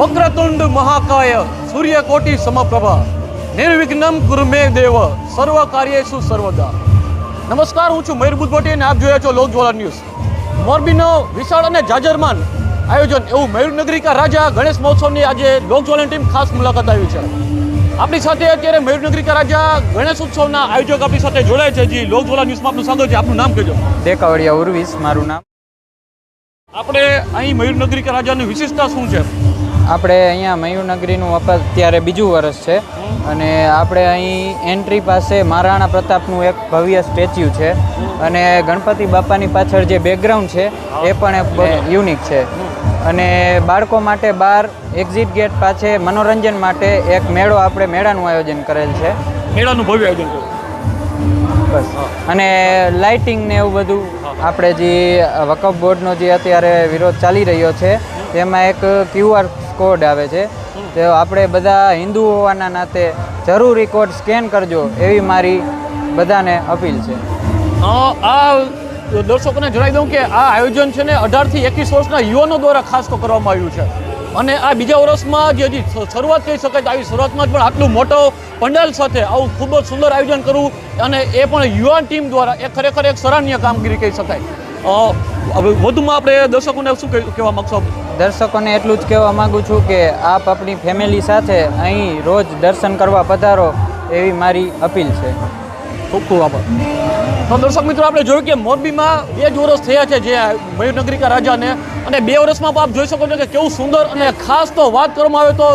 વક્રતુંડ મહાકાય સૂર્યકોટી સમપ્રભા. નિર્વિઘ્નમ કુર્મે દેવ સર્વ કાર્યેષુ સર્વદા. નમસ્કાર હું છું મયુર બુદ્ધવટી અને આપ જોયા છો લોકજ્વાલા ન્યૂઝ. મોરબીનો વિશાળ અને જાજરમાન આયોજન એવું મયુરનગરી કા રાજા ગણેશ મહોત્સવની આજે લોકજ્વાલાની ટીમ ખાસ મુલાકાત આવી છે. આપણી સાથે અત્યારે મયુરનગરી કા રાજા ગણેશ ઉત્સવના આયોજક આપણી સાથે જોડાય છે. જી લોકજ્વાલા ન્યૂઝમાં આપનું સ્વાગત છે. આપનું નામ કહેજો. દેકાવડિયા ઉર્વિસ મારું નામ. આપણે અહીં મયુરનગરીકા રાજાની વિશેષતા શું છે? આપણે અહીંયા મયુરનગરીનું અત્યારે બીજું વર્ષ છે. અને આપણે અહીં એન્ટ્રી પાસે મહારાણા પ્રતાપનું એક ભવ્ય સ્ટેચ્યુ છે. અને ગણપતિ બાપાની પાછળ જે બેકગ્રાઉન્ડ છે એ પણ એક યુનિક છે. અને બાળકો માટે બહાર એક્ઝિટ ગેટ પાસે મનોરંજન માટે એક મેળો આપણે મેળાનું આયોજન કરેલ છે. મેળાનું ભવ્ય આયોજન બસ. અને લાઇટિંગ ને એવું બધું આપણે જે વકફ બોર્ડનો જે અત્યારે વિરોધ ચાલી રહ્યો છે તેમાં એક ક્યુઆર કોડ આવે છે. તો આપણે બધા હિન્દુ હોવાના નાતે જરૂરી કોડ સ્કેન કરજો એવી મારી બધાને અપીલ છે. આ દર્શકોને જણાવી દઉં કે આ આયોજન છે ને અઢારથી એકવીસ વર્ષના યુવાનો દ્વારા ખાસ તો કરવામાં આવ્યું છે. અને આ બીજા વર્ષમાં જે હજી શરૂઆત કહી શકાય આવી શરૂઆતમાં જ પણ આટલું મોટો પંડાલ સાથે આવું ખૂબ જ સુંદર આયોજન કરવું અને એ પણ યુવાન ટીમ દ્વારા એ ખરેખર એક સરાહનીય કામગીરી કહી શકાય. વધુમાં આપણે દર્શકોને શું કહે- કહેવા માગશો? દર્શકોને એટલું જ કહેવા માગું છું કે આપ આપણી ફેમિલી સાથે અહીં રોજ દર્શન કરવા પધારો એવી મારી અપીલ છે. ખૂબ ખૂબ આભાર. તો દર્શક મિત્રો, આપણે જોયું કે મોરબીમાં બે જ વર્ષ થયા છે જે મયુરનગરીકા રાજાને અને બે વર્ષમાં પણ આપ જોઈ શકો છો કે કેવું સુંદર અને ખાસ તો વાત કરવામાં આવે તો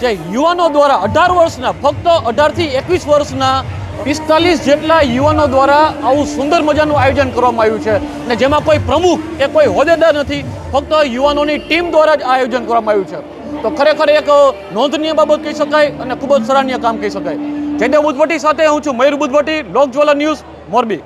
જે યુવાનો દ્વારા અઢાર વર્ષના, ફક્ત અઢારથી એકવીસ વર્ષના પિસ્તાલીસ જેટલા યુવાનો દ્વારા આવું સુંદર મજાનું આયોજન કરવામાં આવ્યું છે. અને જેમાં કોઈ પ્રમુખ કે કોઈ હોદ્દેદાર નથી, ફક્ત યુવાનોની ટીમ દ્વારા જ આયોજન કરવામાં આવ્યું છે. તો ખરેખર એક નોંધનીય બાબત કહી શકાય અને ખૂબ જ સરાહનીય કામ કહી શકાય. જયદેવ બુદ્ધવટી સાથે હું છું, મયુર બુદ્ધવટી લોકજ્વાલા ન્યૂઝ મોરબી.